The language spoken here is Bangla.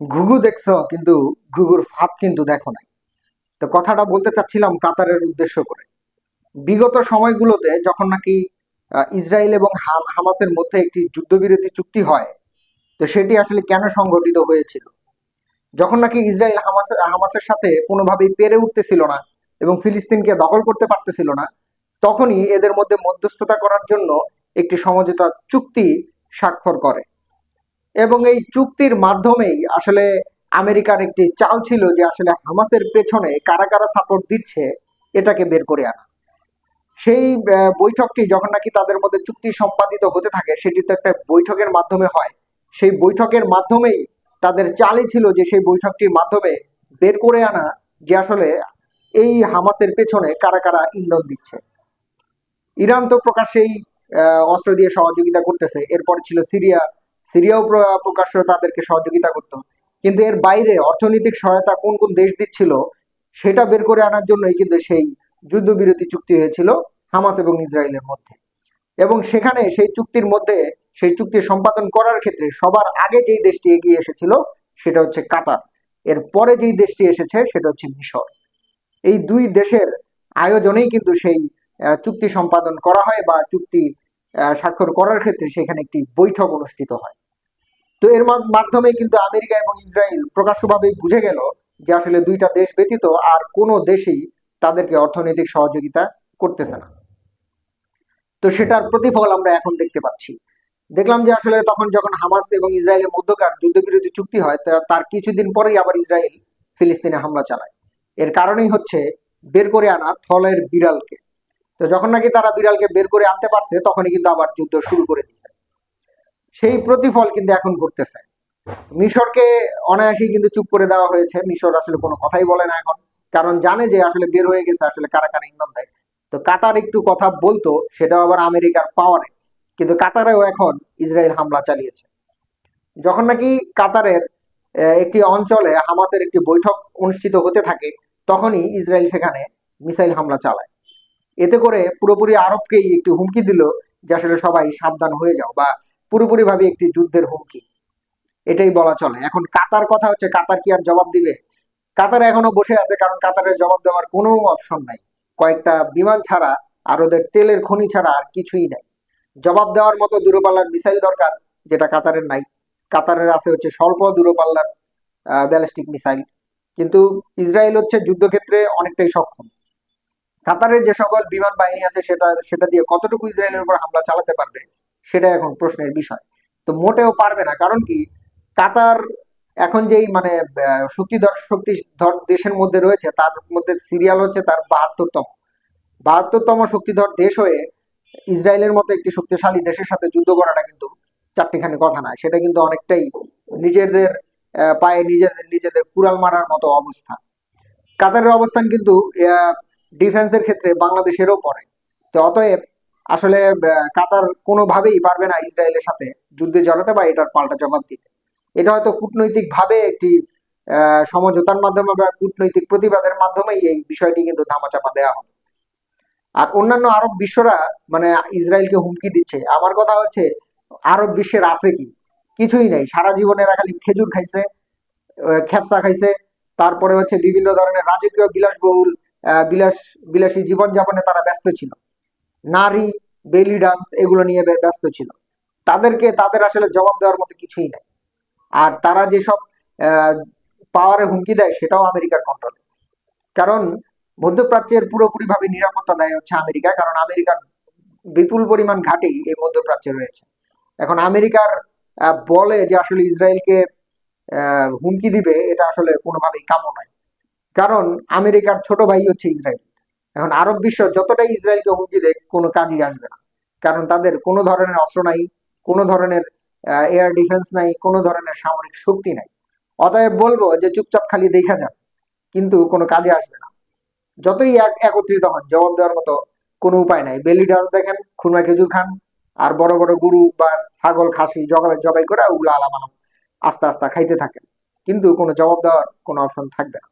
ঘুঘু দেখছ, কিন্তু ঘুঘুর ফাঁদ কিন্তু দেখো নাই। তো কথাটা বলতে চাচ্ছিলাম কাতারের উদ্দেশ্য করে। বিগত সময়গুলোতে যখন নাকি ইসরায়েল এবং হামাসের মধ্যে একটি যুদ্ধবিরতি চুক্তি হয়, তো সেটি আসলে কেন সংঘটিত হয়েছিল? যখন নাকি ইসরায়েল হামাসের হামাসের সাথে কোনোভাবেই পেরে উঠতেছিল না এবং ফিলিস্তিনকে দখল করতে পারতেছিল না, তখনই এদের মধ্যে মধ্যস্থতা করার জন্য একটি সমঝোতা চুক্তি স্বাক্ষর করে। এবং এই চুক্তির মাধ্যমেই আসলে আমেরিকার একটি চাল ছিল যে আসলে হামাসের পেছনে কারা কারা সাপোর্ট দিচ্ছে এটাকে বের করে আনা। সেই বৈঠকটি যখন নাকি তাদের মধ্যে চুক্তি সম্পাদিত হতে থাকে, সেটি তো একটা বৈঠকের মাধ্যমে হয়। সেই বৈঠকের মাধ্যমেই তাদের চালই ছিল যে সেই বৈঠকটির মাধ্যমে বের করে আনা যে আসলে এই হামাসের পেছনে কারা কারা ইন্ধন দিচ্ছে। ইরান তো প্রকাশ্যেই অস্ত্র দিয়ে সহযোগিতা করতেছে। এরপর ছিল সিরিয়া সিরিয়াও প্র- প্রকাশ্য তাদেরকে সহযোগিতা করতো। কিন্তু এর বাইরে অর্থনৈতিক সহায়তা কোন কোন দেশ দিচ্ছিল, সেটা বের করে আনার জন্যই কিন্তু সেই যুদ্ধবিরতি চুক্তি হয়েছিল হামাস এবং ইসরায়েলের মধ্যে। এবং সেখানে সেই চুক্তির মধ্যে, সেই চুক্তি সম্পাদন করার ক্ষেত্রে সবার আগে যেই দেশটি এগিয়ে এসেছিল, সেটা হচ্ছে কাতার। এর পরে যেই দেশটি এসেছে, সেটা হচ্ছে মিশর। এই দুই দেশের আয়োজনেই কিন্তু সেই চুক্তি সম্পাদন করা হয় বা চুক্তি স্বাক্ষর করার ক্ষেত্রে সেখানে একটি বৈঠক অনুষ্ঠিত হয়। তো এর মাধ্যমে কিন্তু আমেরিকা এবং ইসরায়েল প্রকাশ্যভাবেই বুঝে গেল যে আসলে দুইটা দেশ ব্যতীত আর কোনো দেশই তাদেরকে অর্থনৈতিক সহযোগিতা করতেছে না। তো সেটার প্রতিফল আমরা এখন দেখতে পাচ্ছি। দেখলাম যে আসলে তখন যখন হামাস এবং ইসরায়েলের মধ্যকার যুদ্ধবিরতি চুক্তি হয় তার কিছুদিন পরেই আবার ইসরায়েল ফিলিস্তিনে হামলা চালায়। এর কারণেই হচ্ছে বের করে আনা থলের বিড়ালকে। তো যখন নাকি তারা বিড়ালকে বের করে আনতে পারছে, তখনই কিন্তু আবার যুদ্ধ শুরু করে দিছে। সেই প্রতিফল কিন্তু এখন ঘটতেছে। মিশরকে অনায়াসেই কিন্তু চুপ করে দেওয়া হয়েছে। মিশর আসলে কোনো কথাই বলে না এখন। কারণ জানে যে আসলে বের হয়ে গেছে, আসলে কারা কারা ইন্ধন দেয় তো কাতার একটু কথা বলতো, সেটাও আবার আমেরিকার পাওয়ারে কিন্তু কাতারেও এখন ইসরায়েল হামলা চালিয়েছে। যখন নাকি কাতারের একটি অঞ্চলে হামাসের একটি বৈঠক অনুষ্ঠিত হতে থাকে, তখনই ইসরায়েল সেখানে মিসাইল হামলা চালায়। এতে করে পুরোপুরি আরবকেই একটি হুমকি দিল যে আসলে সবাই সাবধান হয়ে যাও বা পুরোপুরি ভাবে একটি যুদ্ধের হুমকি। এটাই বলা চলে। এখন কাতার কথা হচ্ছে, কাতার কি আর জবাব দিবে? কাতার এখনও বসে আছে কারণ কাতারের জবাব দেওয়ার কোনো অপশন নাই। কয়েকটা বিমান ছাড়া আর ওদের তেলের খনি ছাড়া আর কিছুই নাই। জবাব দেওয়ার মতো দূরপাল্লার মিসাইল দরকার যেটা কাতারের নাই। কাতারের আছে হচ্ছে স্বল্প দূরপাল্লার ব্যালিস্টিক মিসাইল। কিন্তু ইসরায়েল হচ্ছে যুদ্ধক্ষেত্রে অনেকটাই সক্ষম। কাতারের যে সকল বিমান বাহিনী আছে সেটা সেটা দিয়ে কতটুকু ইসরায়েলের উপর হামলা চালাতে পারবে, সেটা এখন প্রশ্নের বিষয়। তো মোটেও পারবে না। কারণ কি? কাতার এখন যেই মানে শক্তিধর শক্তিধর দেশের মধ্যে রয়েছে, তার মধ্যে সিরিয়াল হচ্ছে তার বাহাত্তরতম। বাহাত্তরতম শক্তিধর দেশ হয়ে ইসরায়েলের মতো একটি শক্তিশালী দেশের সাথে যুদ্ধ করাটা কিন্তু চারটিখানি কথা না সেটা কিন্তু অনেকটাই নিজেদের পায়ে নিজেদের নিজেদের কুড়াল মারার মতো অবস্থা। কাতারের অবস্থান কিন্তু ডিফেন্সের ক্ষেত্রে বাংলাদেশেরও পড়ে। তো অতএব, আসলে কাতার কোনোভাবেই পারবে না ইসরায়েলের সাথে যুদ্ধে জড়াতে বা এটার পাল্টা জবাব দিতে। এটা হয়তো কূটনৈতিক ভাবে একটি সমঝোতার মাধ্যমে বা কূটনৈতিক প্রতিবাদের মাধ্যমেই এই বিষয়টি কিন্তু ধামাচাপা দেওয়া হবে। আর অন্যান্য আরব বিশ্বরা মানে ইসরায়েলকে হুমকি দিচ্ছে। আমার কথা হচ্ছে, আরব বিশ্বের আছে কি? কিছুই নাই। সারা জীবনে খালি খেজুর খাইছে খেপসা খাইছে। তারপরে হচ্ছে বিভিন্ন ধরনের রাজকীয় বিলাসবহুল বিলাস, বিলাসী জীবনযাপনে তারা ব্যস্ত ছিল। নারী, বেলি ডান্স এগুলো নিয়ে ব্যস্ত ছিল। তাদেরকে, তাদের আসলে জবাব দেওয়ার মতো কিছুই নাই। আর তারা যেসব পাওয়ারে হুমকি দেয় সেটাও আমেরিকার কন্ট্রোলে কারণ মধ্যপ্রাচ্যের পুরোপুরি ভাবে নিরাপত্তা দেয় হচ্ছে আমেরিকা, কারণ আমেরিকার বিপুল পরিমাণ ঘাঁটি এই মধ্যপ্রাচ্যে রয়েছে। এখন আমেরিকার বলে যে আসলে ইসরায়েলকে হুমকি দিবে, এটা আসলে কোনোভাবেই কাম্য নয়। কারণ আমেরিকার ছোট ভাই হচ্ছে ইসরায়েল। এখন আরব বিশ্ব যতটাই ইসরায়েলকে হুমকি দেয় কোনো কাজই আসবে না। কারণ তাদের কোনো ধরনের অস্ত্র নাই, কোনো ধরনের এয়ার ডিফেন্স নাই, কোনো ধরনের সামরিক শক্তি নাই। অতএব বলব যে চুপচাপ খালি দেখা যান কিন্তু কোনো কাজে আসবে না। যতই এক, একত্রিত হন, জবাব দেওয়ার মতো কোনো উপায় নাই। বেলি ডান্স দেখেন খুরমা খেজুর খান, আর বড় বড় গরু বা ছাগল, খাসি জবাই জবাই করে ওগুলো আলাম আলাম আস্তে আস্তে খাইতে থাকেন। কিন্তু কোনো জবাব দেওয়ার কোনো অপশন থাকবে না।